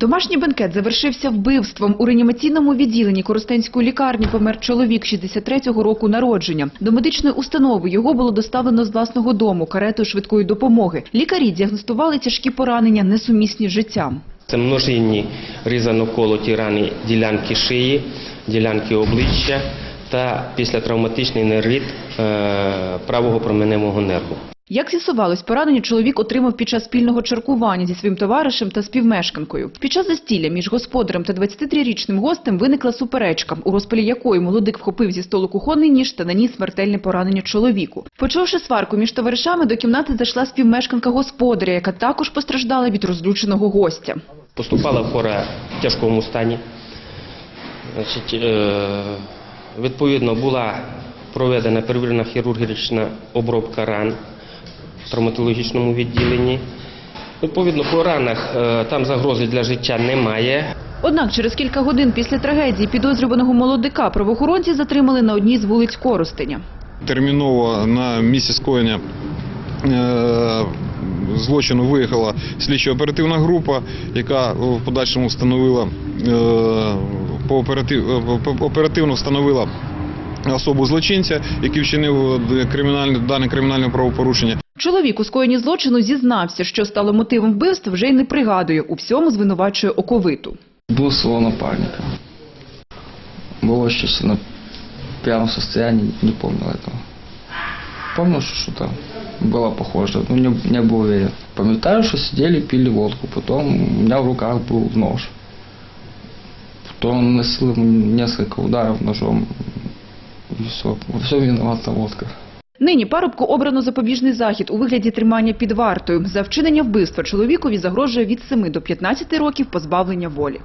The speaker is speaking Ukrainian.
Домашній бенкет завершився вбивством. У реанімаційному відділенні Коростенської лікарні помер чоловік 63-го року народження. До медичної установи його було доставлено з власного дому каретою швидкої допомоги. Лікарі діагностували тяжкі поранення, несумісні з життям. Це множинні різано-колоті рани ділянки шиї, ділянки обличчя та післятравматичний нервит е, правого променевого нерву. Як з'ясувалось, поранення чоловік отримав під час спільного чаркування зі своїм товаришем та співмешканкою. Під час застілля між господарем та 23-річним гостем виникла суперечка, у розпалі якої молодик вхопив зі столу кухонний ніж та наніс смертельне поранення чоловіку. Почувши сварку між товаришами, до кімнати зайшла співмешканка господаря, яка також постраждала від розлюченого гостя. Поступала хвора в тяжкому стані. Значить, е, відповідно, була проведена первинна хірургічна обробка ран травматологічному відділенні. Відповідно, по ранах е, там загрози для життя немає. Однак через кілька годин після трагедії підозрюваного молодика правоохоронці затримали на одній з вулиць Коростеня. терміново на місце скоєння е, злочину виїхала слідчо-оперативна група, яка в подальшому встановила е, по оператив, по- оперативно встановила особу злочинця, який вчинив кримінальне дане кримінальне правопорушення. Чоловік у скоєнні злочину зізнався, що стало мотивом вбивства, вже й не пригадує. У всьому звинувачує оковиту. Был своего напарника. Был очень сильно в пьяном состоянии, не помнил этого. Помнил, что что-то было похоже, но не, не был уверен. Памятаю, что сидели, пили водку, потом у меня в руках был нож. Потом он наносил ему несколько ударов ножом. И все, во всем виновата водка. Нині парубку обрано запобіжний захід у вигляді тримання під вартою. За вчинення вбивства чоловікові загрожує від 7 до 15 років позбавлення волі.